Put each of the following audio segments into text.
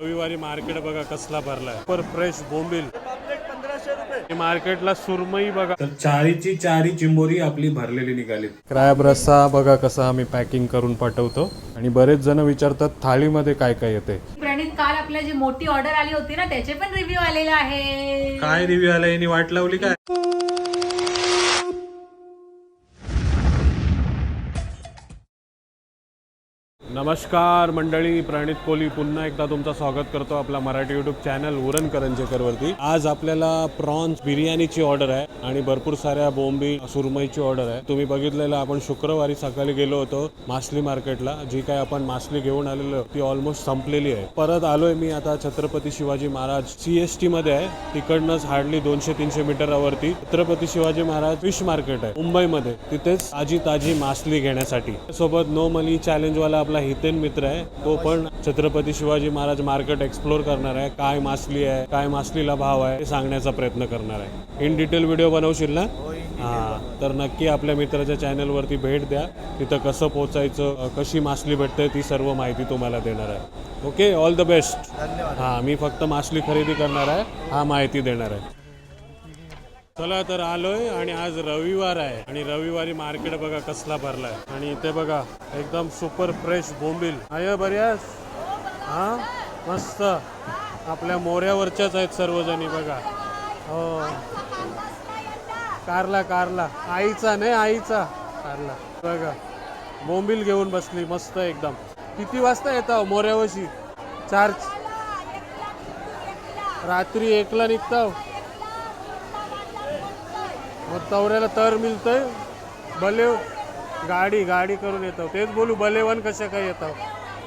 रविवारी मार्केट बघा कसला भरलाय. पर फ्रेश बोंबील. मार्केटला सुरमई बघा. तर चारीची चारी चिंबोरी आपली भरलेली निघाली क्रॅब रस्सा बघा कसा आम्ही पॅकिंग करून पाठवतो. आणि बरेच जण विचारतात थाळीमध्ये काय काय येते? प्रणित काल आपल्या जी मोठी ऑर्डर आली होती ना त्याचे पण रिव्ह्यू आलेले आहे काय रिव्ह्यू आला यांनी वाट लावली काय? नमस्कार मंडळी प्रणित कोली पुन्हा एकदा तुमचं स्वागत करतो आपला मराठी युट्यूब चॅनल उरण करंजेकरवरती. आज आपल्याला प्रॉन्स बिर्याणीची ऑर्डर आहे आणि भरपूर साऱ्या बोंबी सुरमईची ऑर्डर आहे. तुम्ही बघितलेलं आपण शुक्रवारी सकाळी गेलो होतो मासली मार्केटला जी काय आपण मासली घेऊन आलेलो ती ऑलमोस्ट संपलेली आहे. परत आलोय मी आता छत्रपती शिवाजी महाराज सीएसटी मध्ये आहे. तिकडनंच हार्डली दोनशे तीनशे मीटरावरती छत्रपती शिवाजी महाराज फिश मार्केट आहे मुंबईमध्ये. तिथेच ताजी ताजी मासली घेण्यासाठी. सोबत नो मनी चॅलेंज वाला आपला हितेन मित्र आहे. तो पण छत्रपती शिवाजी महाराज मार्केट एक्सप्लोर करणार आहे. काय मासली आहे काय मासलीला भाव आहे हे सांगण्याचा प्रयत्न करणार आहे. इन डिटेल व्हिडिओ बनवशील ना? हा तर नक्की आपल्या मित्राच्या चॅनलवरती भेट द्या. तिथं कसं पोचायचं कशी मासली भेटते ती सर्व माहिती तुम्हाला देणार आहे. ओके ऑल द बेस्ट हा मी फक्त मासली खरेदी करणार आहे. हा माहिती देणार आहे. चला तर आलोय आणि आज रविवार आहे. आणि रविवारी मार्केट बघा कसला भरलाय. आणि इथे बघा एकदम सुपर फ्रेश बोंबील. आय बऱ्यास हा? मस्त. आपल्या मोऱ्यावरच्याच आहेत सर्वजणी बघा. हो. कारला कारला. आईचा नाही आईचा. कारला. बघा. बोंबील घेऊन बसली मस्त एकदम. किती वाजता येता हो मोऱ्यावशी? चार रात्री एकला निघता हो. मग तवऱ्याला तर मिळतंय. बलेव गाडी गाडी करून येतो. तेच बोलू बलेवन कशा काय येतं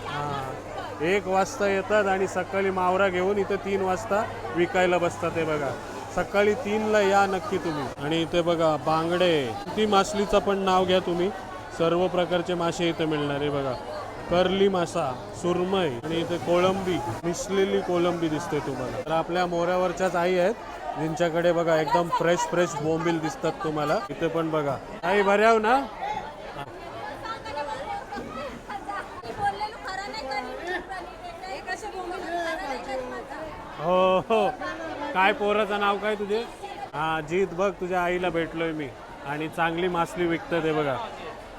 हां. एक वाजता येतात आणि सकाळी मावरा घेऊन इथं तीन वाजता विकायला बसतात ते बघा. सकाळी तीनला या नक्की तुम्ही. आणि इथे बघा बांगडे. किती मासलीचं पण नाव घ्या तुम्ही. सर्व प्रकारचे मासे इथे मिळणार आहे बघा. कर्ली मासा सुरमई आणि इथे कोळंबी मिसलेली कोळंबी दिसते तुम्हाला. तर आपल्या मोऱ्यावरच्याच आई आहेत. ज्यांच्याकडे बघा एकदम फ्रेश फ्रेश बोंबील दिसतात तुम्हाला. इथे पण बघा. आई बऱ्याव ना? हो हो. काय पोराचं नाव काय तुझे? हा जीत बघ तुझ्या आईला भेटलोय मी. आणि चांगली मासली विकतात हे बघा.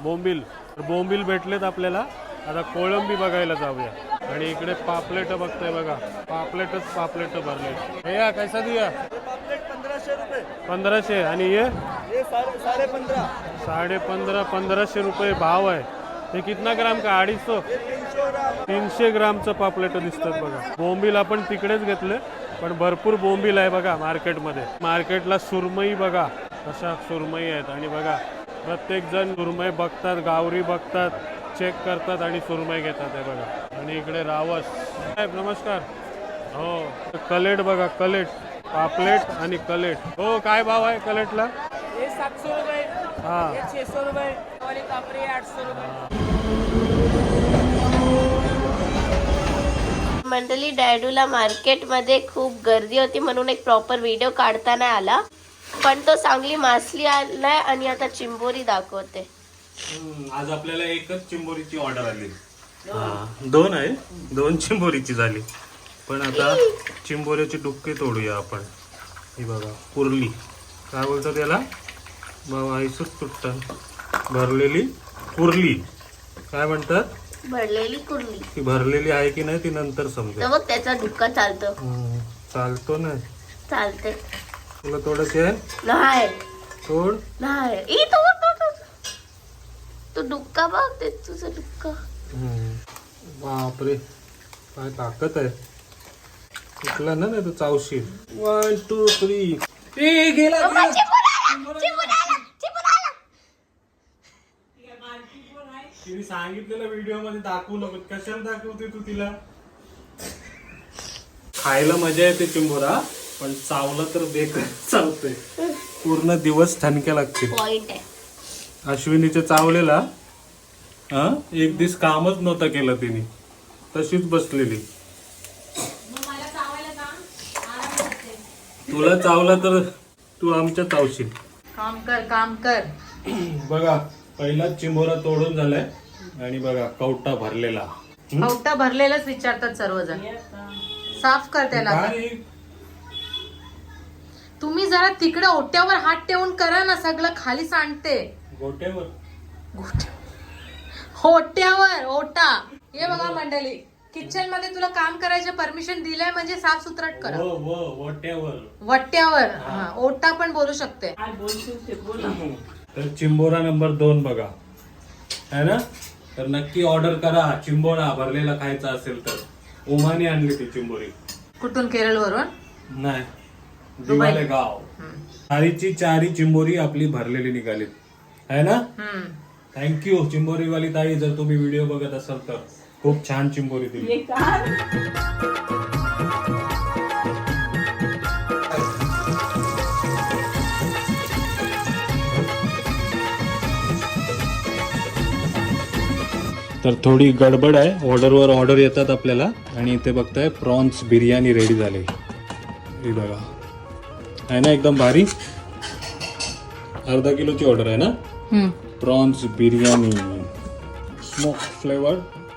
बोंबील. बोंबील भेटलेत आपल्याला. आता कोळंबी बघायला जाऊया. आणि इकडे पापलेट बघताय बघा. पापलेटच पापलेट भरले. हे या कैसा दिया? पंधराशे. रुपये पंधराशे आणि ये हे? साडे पंधरा साडे पंधरा पंधराशे रुपये भाव आहे. हे कितना ग्राम का? अडीच तीनशे तीनशे ग्रामचं पापलेट दिसतात बघा. बोंबील आपण तिकडेच घेतले पण भरपूर बोंबील आहे बघा मार्केटमध्ये. मार्केटला सुरमई बघा. कशा सुरमई आहेत. आणि बघा प्रत्येक जण सुरमई बघतात गावरी बघतात. चेक करतात आणि सुरमई घेतात हे बघा. आणि इकडे रावस. साहेब नमस्कार. हो कलेट बघा कलेट. पापलेट आणि कलेट. हो काय भाव आहे कलेटला? ये सात सौ रुपये. हा. ये छः सौ रुपये. वाली कापरी आठ सौ रुपये. मंडळी डॅडूला मार्केटमध्ये खूप गर्दी होती म्हणून एक प्रॉपर व्हिडिओ काढता नाही आला. पण तो चांगली मासली आलाय आणि आता चिंबोरी दाखवते. आज आपल्याला एकच चिंबोरीची ऑर्डर आली. दोन आहे? दोन चिंबोरीची झाली. पण आता चिंबोरीची डुक्के तोडूया आपण. ही बघा कुर्ली. काय बोलतो त्याला? बाबा ऐसूच तुटत. भरलेली कुर्ली. काय म्हणतात? भरलेली कुर्ली. ती भरलेली आहे की नाही ती नंतर समजेल. तर बघ त्याचा डुक्का चालतो. हम्म, चालतो ना. चालते तुला थोडंच आहे नाही. तोड. नाही. ई, बघ, तो. तो डुक्का बघ ते तुझं डुक्का हम्म. बापरे. काय ताकद आहे. तुटला ना नाही तो चावशील. वन टू थ्री ए गेला गेला. तिने सांगितलेलं व्हिडिओमध्ये दाखवू नको. कशाला दाखवते तू तिला? खायला मजा येते चिंबोरा. पण चावलं तर बेकार चावतंय. पूर्ण दिवस ठणक्या लागतील. पॉइंट आहे. अश्विनीच्या चावलेला हा एक दिवस कामच नव्हतं केलं तिने. तशीच बसलेली. तुला चावला तर तू आमच्या चावशील. काम कर काम कर. बघा पहिला चिंबोरा तोडून झालाय आणि बघा कवटा भरलेला. कवटा भरलेलंच विचारतात सर्वजण. साफ कर त्याला तुम्ही जरा तिकडे ओट्यावर हात ठेवून करा ना सगळं खाली सांडते. गोट्यावर. ओट्यावर ओटा. हे बघा मंडळी किचनमध्ये तुला काम करायचे परमिशन दिलंय म्हणजे साफ सुथरट करा. व व गोट्यावर वट्यावर. हा, ओटा पण बोलू शकते. तर चिंबोरा नंबर दोन बघा. है ना? तर नक्की ऑर्डर करा. चिंबोरा भरलेला खायचा असेल तर. उमाने आणली ती चिंबोरी. कुठून? केरळ वरून नाही दिवाले गाव चारीची चारी चिंबोरी आपली भरलेली निघाली है ना? थँक्यू चिंबोरीवाली ताई जर तुम्ही व्हिडिओ बघत असाल तर. खूप छान चिंबोरी दिली. तर थोडी गडबड आहे. ऑर्डरवर ऑर्डर येतात आपल्याला. आणि इथे बघताय प्रॉन्स बिर्याणी रेडी झाली. ही बघा. आहे ना एकदम भारी? अर्धा किलोची ऑर्डर आहे ना? Prawns biryani. Smoke flavour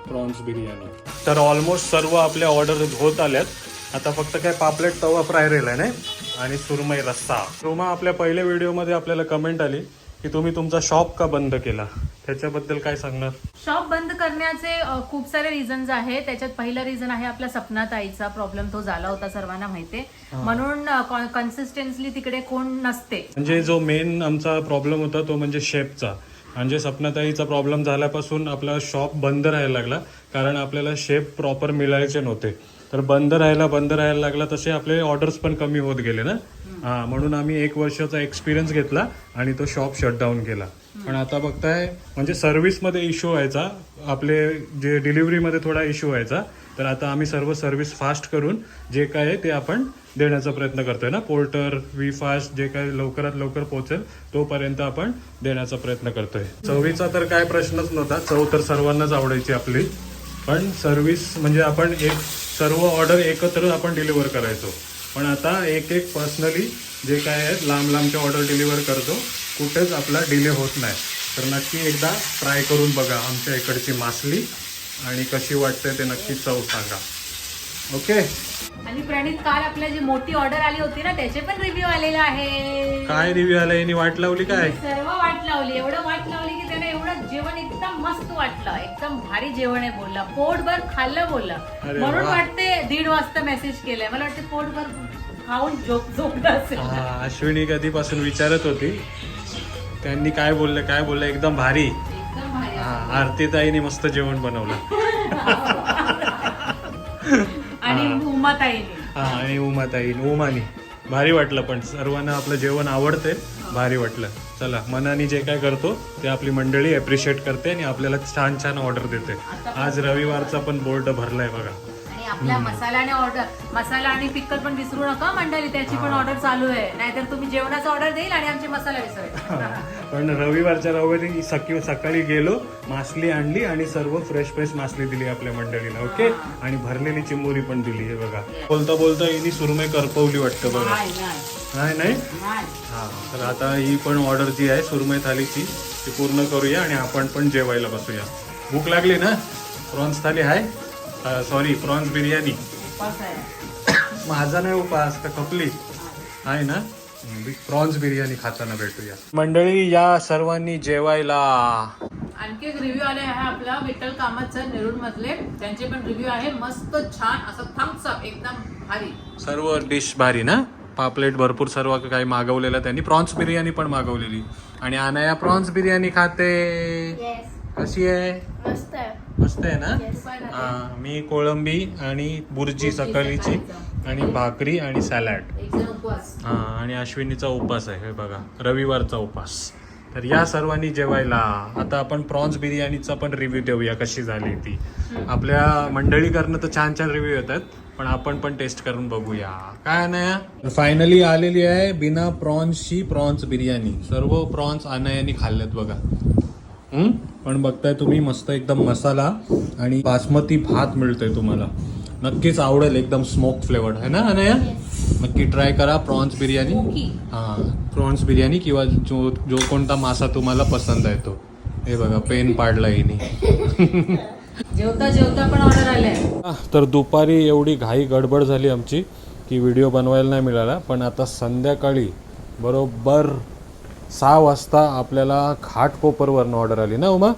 prawns biryani. तर ऑलमोस्ट सर्व आपल्या ऑर्डर होत आल्यात. आता फक्त काय पापलेट तवा फ्राय राहिला नाही? आणि सुरमई रस्सा. सुरमा आपल्या पहिल्या व्हिडिओमध्ये आपल्याला कमेंट आली की तुम्ही तुमचा शॉप का बंद केला? त्याच्याबद्दल काय सांगणार? शॉप बंद करण्याचे खूप सारे रिझन्स आहे त्याच्यात पहिलं रिझन आहे आपल्या सपनात आईचा प्रॉब्लेम तो झाला होता सर्वांना माहितीये. म्हणून कन्सिस्टन्सली तिकडे कोण नसते. म्हणजे जो मेन आमचा प्रॉब्लेम होता तो म्हणजे शेपचा म्हणजे सपनाताईचा प्रॉब्लेम झाल्यापासून आपला शॉप बंद राहायला लागला. कारण आपल्याला शेप प्रॉपर मिळायचे नव्हते. तर बंद राहायला बंद राहायला लागला तसे आपले ऑर्डर्स पण कमी होत गेले ना. हा म्हणून आम्ही एक वर्षाचा एक्सपिरियन्स घेतला आणि तो शॉप शटडाऊन केला. पण आता बघताय म्हणजे सर्व्हिसमध्ये इश्यू व्हायचा आपले जे डिलिव्हरीमध्ये थोडा इश्यू व्हायचा तर आता आम्ही सर्व सर्व्हिस फास्ट करून जे काय आहे ते आपण देण्याचा प्रयत्न करतोय ना? पोर्टर वी फास्ट जे काय लवकरात लवकर पोहोचेल तोपर्यंत आपण देण्याचा प्रयत्न करतोय. चवीचा तर काय प्रश्नच नव्हता. चव तर सर्वांनाच आवडायची आपली. पण सर्व्हिस म्हणजे आपण एक सर्व ऑर्डर एकत्र आपण डिलिव्हर करायचो. पण आता एक एक पर्सनली जे काय आहेत लांब लांबचे ऑर्डर डिलिव्हर करतो कुठेच आपला डिले होत नाही. तर नक्की एकदा ट्राय करून बघा आमच्या इकडची मासली आणि कशी वाटते ते नक्की चव सांगा. ओके आणि प्रणित काल आपल्या जी मोठी ऑर्डर आली होती ना त्याचे पण रिव्ह्यू आलेला आहे काय रिव्ह्यू आला? यांनी वाट लावली काय? सर्व वाट लावली. एवढं वाट लावली मस्त वाटलं. एकदम भारी जेवण आहे बोलला. पोटभर खाल्लं बोलला. अरे म्हणून वा. वाटते दीड वाजता मेसेज केलाय. मला वाटते पोटभर खाऊन झोप झोपलं असेल. हा, अश्विनी कधीपासून विचारत होती. त्यांनी काय बोलले काय बोलले एकदम भारी. एकदम भारी. हा आरती ताईने मस्त जेवण बनवलं. आणि उमाताईने. हा आणि उमाताई उमानी. भारी वाटलं पण. सर्वांना आपलं जेवण आवडते भारी वाटलं. चला मनाने जे काय करतो ते आपली मंडळी अप्रिशिएट करते आणि आपल्याला छान छान ऑर्डर देते. आज रविवारचा पण बोर्ड भरलाय बघा. आपल्या मसाल्याने ऑर्डर मसाला आणि पिक्कल पण विसरू नका मंडळी त्याची पण ऑर्डर चालू आहे. नाहीतर तुम्ही जेवणाचा ऑर्डर देईल आणि आमची मसाला विसरायचा पण रविवारच्या रविवारी सकाळी सकाळी गेलो मासली आणली आणि सर्व फ्रेश फ्रेश मासली दिली आपल्या मंडळीला ओके आणि भरलेली चिंबोरी पण दिली हे बघा. बोलता बोलता हिनी सुरमई करपवली वाटतं बघा. नाही नाही. हा तर आता ही पण ऑर्डर जी आहे सुरमई थालीची ती पूर्ण करूया आणि आपण पण जेवायला बसूया. भूक लागली ना? प्रॉन्स थाली आहे सॉरी प्रॉन्स बिर्याणी माझा नाही उपास का खपली आहे ना? प्रॉन्स बिर्याणी खाताना भेटूया. मंडळी या सर्वांनी जेवायला. आणखी एक रिव्ह्यू आले आहे आपला विठ्ठल कामतचा नेरूळ मधले त्यांचे पण रिव्ह्यू आहे. मस्त छान असं थम्सअप एकदम भारी. सर्व डिश भारी ना? पापलेट भरपूर सर्व काही मागवलेलं. त्यांनी प्रॉन्स बिर्याणी पण मागवलेली. आणि अनाया प्रॉन्स बिर्याणी खाते. कशी आहे? मस्त आहे. मस्त आहे ना? हा, मी कोळंबी आणि बुर्जी सकाळीची आणि भाकरी आणि सॅलड. हा आणि अश्विनीचा उपास आहे हे बघा. रविवारचा उपास. तर या सर्वांनी जेवायला. आता आपण प्रॉन्स बिर्याणीचा पण रिव्ह्यू देऊया कशी झाली ती. आपल्या मंडळीकडनं तर छान छान रिव्ह्यू येतात पण आपण पण टेस्ट करून बघूया. काय अनया? फायनली आलेली आहे बिना प्रॉन्सची प्रॉन्स बिर्याणी. सर्व प्रॉन्स अनयानी खाल्ल्यात बघा? पण बघताय तुम्ही मस्त एकदम मसाला आणि बासमती भात मिळतोय तुम्हाला. नक्कीच आवडेल एकदम स्मोक फ्लेवर्ड आहे ना अनया? नक्की ट्राय करा प्रॉन्स बिर्याणी हा प्रॉन्स बिर्याणी किंवा जो जो कोणता मासा तुम्हाला पसंत आहे तो. हे बघा पेन पाडला हिने. जेवता जेवता पण ऑर्डर आले तर दुपारी एवढी घाई गडबड झाली आमची की व्हिडिओ बनवायला नाही मिळाला. पण आता संध्याकाळी बरोबर सहा वाजता आपल्याला घाटकोपरवरनं ऑर्डर आली ना उमा?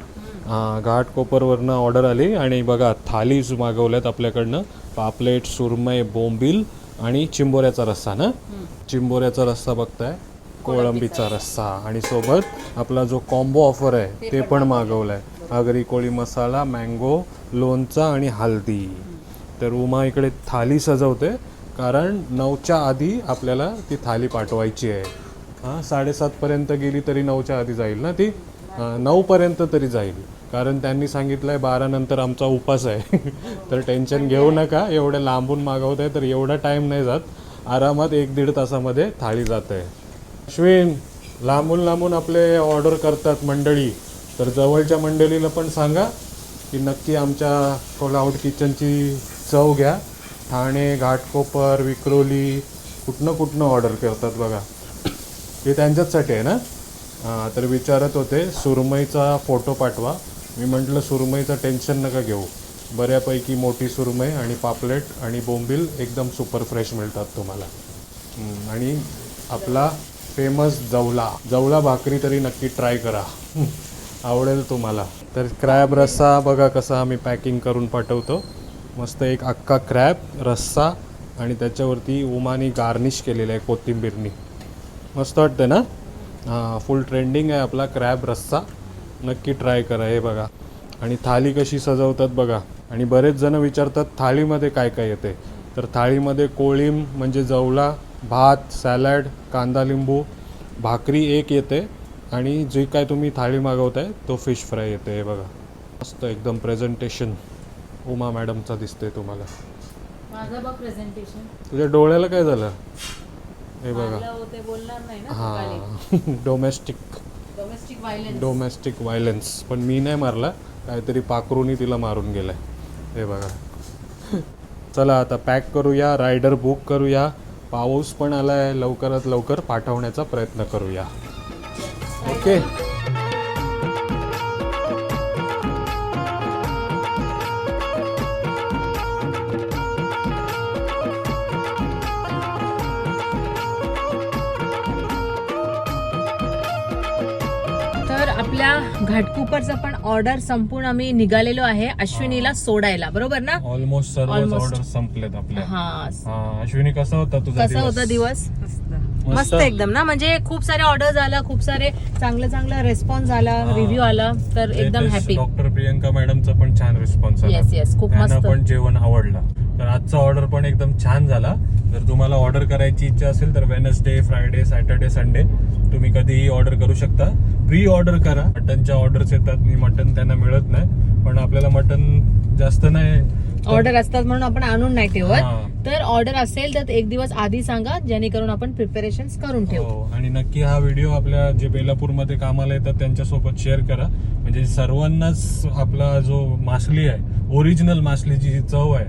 हां घाटकोपरवरनं ऑर्डर आली आणि बघा थालीज मागवल्यात आपल्याकडनं. पापलेट सुरमई बोंबील आणि चिंबोऱ्याचा रस्सा ना? चिंबोऱ्याचा रस्सा बघताय? कोळंबीचा. रस्सा. आणि सोबत आपला जो कॉम्बो ऑफर आहे ते पण मागवलाय. आगरी कोळी मसाला मँगो लोणचा आणि हल्दी. तर उमा इकडे थाली सजवते कारण नऊच्या आधी आपल्याला ती थाली पाठवायची आहे. हां साडेसातपर्यंत गेली तरी नऊच्या आधी जाईल ना ती? हां नऊपर्यंत तरी जाईल. कारण त्यांनी सांगितलं आहे बारानंतर आमचा उपास आहे. तर टेन्शन घेऊ नका एवढ्या लांबून मागवत आहे तर एवढा टाईम नाही जात. आरामात एक दीड तासामध्ये थाळी जात आहे अश्विन लांबून लांबून आपले ऑर्डर करतात मंडळी. तर जवळच्या मंडळीला पण सांगा की नक्की आमच्या कोल्हाऊट किचनची चव घ्या. ठाणे घाटकोपर विक्रोली कुठनं कुठनं ऑर्डर करतात बघा. हे त्यांच्याचसाठी आहे ना? हां तर विचारत होते सुरमईचा फोटो पाठवा. मी म्हटलं सुरमईचं टेन्शन नका घेऊ. बऱ्यापैकी मोठी सुरमई आणि पापलेट आणि बोंबील एकदम सुपर फ्रेश मिळतात तुम्हाला. आणि आपला फेमस जवला. जवला भाकरी तरी नक्की ट्राय करा. आवडेल तुम्हाला. तर क्रॅब रस्सा बघा कसा आम्ही पॅकिंग करून पाठवतो. मस्त एक अख्खा क्रॅब रस्सा आणि त्याच्यावरती उमानी गार्निश केलेलं आहे कोथिंबीरनी. मस्त वाटतं ना? हां फुल ट्रेंडिंग आहे आपला क्रॅब रस्सा. नक्की ट्राय करा हे बघा. आणि थाली कशी सजवतात बघा. आणि बरेच जण विचारतात थाळीमध्ये काय काय येते? तर थाळीमध्ये कोळीम म्हणजे जवला भात सॅलड कांदा लिंबू भाकरी एक येते. आणि जे काय तुम्ही थाळी मागवताय तो फिश फ्राय येते हे बघा. मस्त एकदम प्रेझेंटेशन उमा मॅडमचा दिसते तुम्हाला. माझं बघ प्रेझेंटेशन तुझ्या डोळ्याला काय झालं? हे बघा. ते बोलणार नाही ना हां. Domestic domestic violence domestic violence पण मी नाही मारला. काहीतरी पाखरूनी तिला मारून गेलाय. हे बघा. चला आता पॅक करूया रायडर बुक करूया. पाऊस पण आलाय. लवकरात लवकर पाठवण्याचा प्रयत्न करूया. ओके आपल्या घाटकुपरचा पण ऑर्डर संपून आम्ही निघालेलो आहे अश्विनीला सोडायला बरोबर ना? ऑलमोस्ट सर्व Almost. ऑर्डर संपलेत आपल्या. हा. हा अश्विनी कसा होता तुझा कसा होता दिवस? मस्त. एकदम ना? म्हणजे खूप सारे ऑर्डर झाला खूप सारे चांगलं चांगलं रिस्पॉन्स झाला हा. रिव्ह्यू आला तर एकदम हॅपी डॉक्टर प्रियंका मॅडमचा पण छान रिस्पॉन्स आला. येस येस खूप त्यांना मस्त. पण जेवण आवडलं. तर आजचा ऑर्डर पण एकदम छान झाला. जर तुम्हाला ऑर्डर करायची इच्छा असेल तर वेनसडे फ्रायडे सॅटर्डे संडे तुम्ही कधीही ऑर्डर करू शकता. प्री ऑर्डर करा. मटनच्या ऑर्डर्स येतात. मी मटन त्यांना मिळत नाही. पण आपल्याला मटन जास्त नाही. ऑर्डर असतात म्हणून आपण आणून नाही. ठेवत. तर ऑर्डर असेल तर एक दिवस आधी सांगा जेणेकरून आपण प्रिपरेशन करून ठेवू. हो. आणि नक्की हा व्हिडिओ आपल्या जे बेलापूरमध्ये कामाला येतात त्यांच्यासोबत शेअर करा. म्हणजे सर्वांनाच आपला जो मासली आहे ओरिजिनल मासलीची जी चव आहे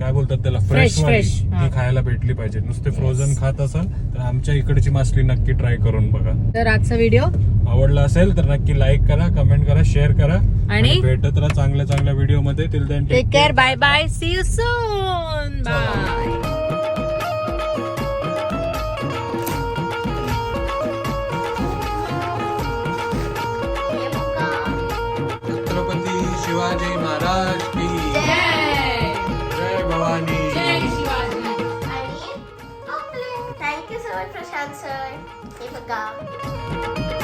काय बोलतात त्याला? फ्रेश. हा. ती खायला भेटली पाहिजे. नुसते फ्रोझन खात असाल तर आमच्या इकडची मासली नक्की ट्राय करून बघा. तर आजचा व्हिडिओ आवडला असेल तर नक्की लाईक करा कमेंट करा शेअर करा. आणि भेटत राहा चांगल्या चांगल्या व्हिडिओमध्ये. Till then take care bye bye see you soon bye Chhatrapati Shivaji Maharaj की थँक्यू सो मच